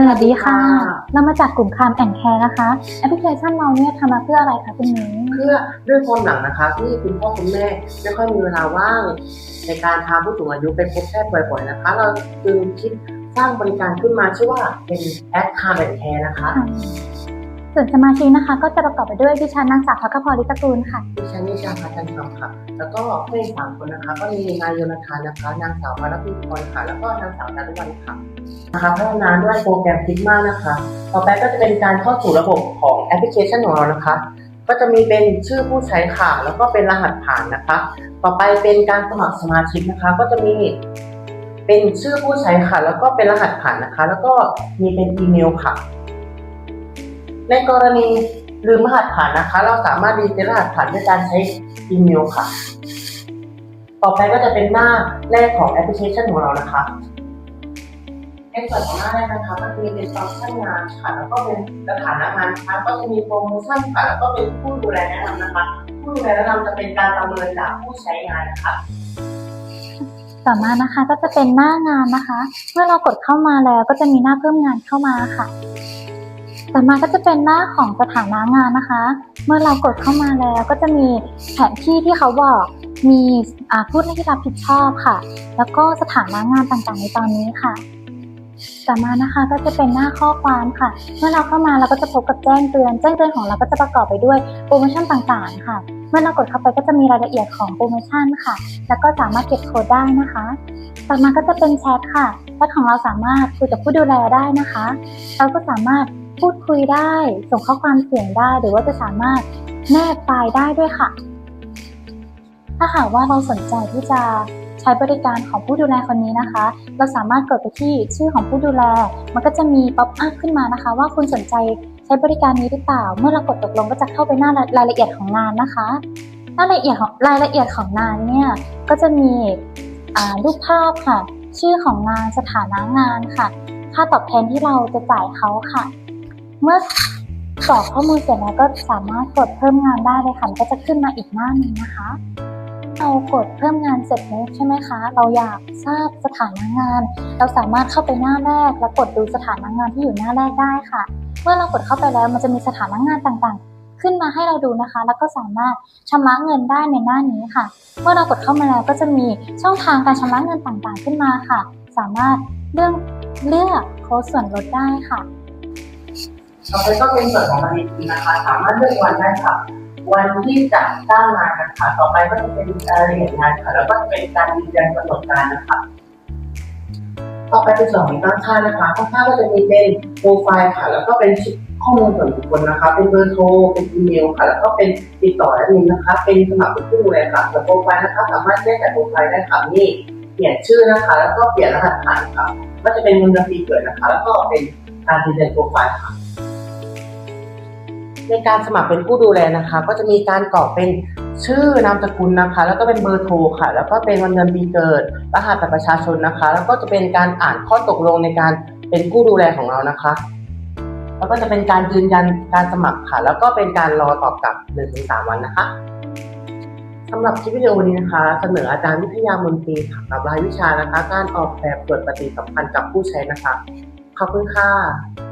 สวัสดีค่ะ เรามาจากกลุ่มคามแอนแคร์นะคะแอปพลิเคชันเราเนี่ยทำมาเพื่ออะไรคะคุณมิ้งเพื่อด้วยความหลังนะคะที่คุณพ่อคุณแม่ไม่ค่อยมีเวลาว่าง ในการพาผู้สูงอายุไปพบแพทย์บ่อยๆนะคะ เราจึงคิดสร้างบริการขึ้นมาชื่อว่าเป็นแอปคาร์แอนแคร์นะคะ ส่วนสมาชิกนะคะ ก็จะประกอบไปด้วยดิฉันนางสาวพักพรลิตะกูลค่ะดิฉันนิชาพัฒน์ทองค่ะ แล้วก็เพื่อนสามคนนะคะ ก็มีนายโยนาธานนะคะ นางสาววรพิพรค่ะ แล้วก็นางสาวดารุวันค่ะนะคะพัฒนาด้วยโปรแกรมคิดมานะคะ ต่อไปก็จะเป็นการเข้าสู่ระบบของแอปพลิเคชันของเรานะคะ ก็จะมีเป็นชื่อผู้ใช้ค่ะ แล้วก็เป็นรหัสผ่านนะคะ ต่อไปเป็นการสมัครสมาชิกนะคะ ก็จะมีเป็นชื่อผู้ใช้ค่ะ แล้วก็เป็นรหัสผ่านนะคะ แล้วก็มีเป็นอีเมลค่ะ ในกรณีลืมรหัสผ่านนะคะ เราสามารถรีเซ็ตรหัสผ่านด้วยการใช้อีเมลค่ะ ต่อไปก็จะเป็นหน้าแรกของแอปพลิเคชันของเรานะคะในส่วนของหน้าแรกนะคะก็จะมีเป็นฟังก์ชันงานค่ะ แล้วก็เป็นสถานะงานนะคะก็จะมีโปรโมชั่นค่ะ แล้วก็เป็นผู้ดูแลแนะนำนะคะ ผู้ดูแลแนะนำจะเป็นการประเมินจากผู้ใช้งานนะคะต่อมานะคะก็จะเป็นหน้างานนะคะ เมื่อเรากดเข้ามาแล้วก็จะมีหน้าเพิ่มงานเข้ามาค่ะ ต่อมาก็จะเป็นหน้าของสถานะงานนะคะ เมื่อเรากดเข้ามาแล้วก็จะมีแผนที่ที่เขาบอกมีผู้ที่รับผิดชอบค่ะ แล้วก็สถานะงานต่างๆในตอนนี้ค่ะ ต่อมานะคะก็จะเป็นหน้าข้อความค่ะ เมื่อเราเข้ามาเราก็จะพบกับแจ้งเตือน แจ้งเตือนของเราก็จะประกอบไปด้วยโปรโมชั่นต่างๆ ค่ะ เมื่อเรากดเข้าไปก็จะมีรายละเอียดของโปรโมชั่นค่ะ แล้วก็สามารถเก็บโค้ดได้นะคะ ต่อมาก็จะเป็นแชทค่ะแชทของเราสามารถคุยกับผู้ดูแลได้นะคะ เราก็สามารถ พูดคุยได้ ส่งข้อความเสียงได้ หรือว่าจะสามารถแนบไฟล์ได้ด้วยค่ะ ถ้าหากว่าเราสนใจที่จะใช้บริการของผู้ดูแลคนนี้นะคะ เราสามารถกดไปที่ชื่อของผู้ดูแล มันก็จะมีป๊อปอัพขึ้นมานะคะ ว่าคุณสนใจใช้บริการนี้หรือเปล่า เมื่อเรากดตกลงก็จะเข้าไปหน้ารายละเอียดของงานนะคะรายละเอียดของรายละเอียดของงานเนี่ยก็จะมีรูปภาพค่ะ ชื่อของงานสถานะงานค่ะ ค่าตอบแทนที่เราจะจ่ายเขาค่ะ เมื่อกรอกข้อมูลเสร็จแล้วก็สามารถกดเพิ่มงานได้เลยค่ะก็จะขึ้นมาอีกหน้าหนึ่งนะคะ เรากดเพิ่มงานเสร็จแล้วใช่ไหมคะ เราอยากทราบสถานะงาน เราสามารถเข้าไปหน้าแรก แล้วกดดูสถานะงานที่อยู่หน้าแรกได้ค่ะ เมื่อเรากดเข้าไปแล้วมันจะมีสถานะงานต่างๆ ขึ้นมาให้เราดูนะคะ แล้วก็สามารถชำระเงินได้ในหน้านี้ค่ะ เมื่อเรากดเข้ามาแล้วก็จะมีช่องทางการชำระเงินต่างๆ ขึ้นมาค่ะ สามารถเลือกเลือกโค้ดส่วนลดได้ค่ะ ต่อไปก็เป็นส่วนของวันนี้นะคะ สามารถเลือกวันได้ค่ะ วันที่จะจ้างงานนะคะ ต่อไปก็จะเป็นรายละเอียดงานค่ะ แล้วก็เป็นการยืนยันกำหนดการนะคะ ต่อไปเป็นส่วนของตั้งค่านะคะตั้งค่าก็จะมีเป็นโปรไฟล์ค่ะ แล้วก็เป็นข้อมูลส่วนบุคคลนะคะ เป็นเบอร์โทร เป็นอีเมลค่ะ แล้วก็เป็นติดต่อแอดมินนะคะ เป็นสมัครเป็นผู้ดูแลค่ะส่วนโปรไฟล์นะคะสามารถแยกจากโปรไฟล์ได้ค่ะนี่เปลี่ยนชื่อนะคะ แล้วก็เปลี่ยนรหัสผ่านค่ะ ก็จะเป็นเงินเดือนปีเกิดนะคะ แล้วก็เป็นการยืนยันโปรไฟล์ค่ะ ในการสมัครเป็นผู้ดูแลนะคะ ก็จะมีการกรอกเป็นชื่อนามสกุลนะคะ แล้วก็เป็นเบอร์โทรค่ะ แล้วก็เป็นวันเดือนปีเกิดรหัสบัตรประชาชนนะคะ แล้วก็จะเป็นการอ่านข้อตกลงในการเป็นผู้ดูแลของเรานะคะ แล้วก็จะเป็นการยืนยันการสมัครค่ะ แล้วก็เป็นการรอตอบกลับ1-3วันนะคะสำหรับคลิปวิดีโอนี้นะคะ เสนออาจารย์วิทยามนตรีค่ะกับรายวิชานะคะ การออกแบบตรวจปฏิสัมพันธ์กับผู้ใช้นะคะ ขอบคุณค่ะ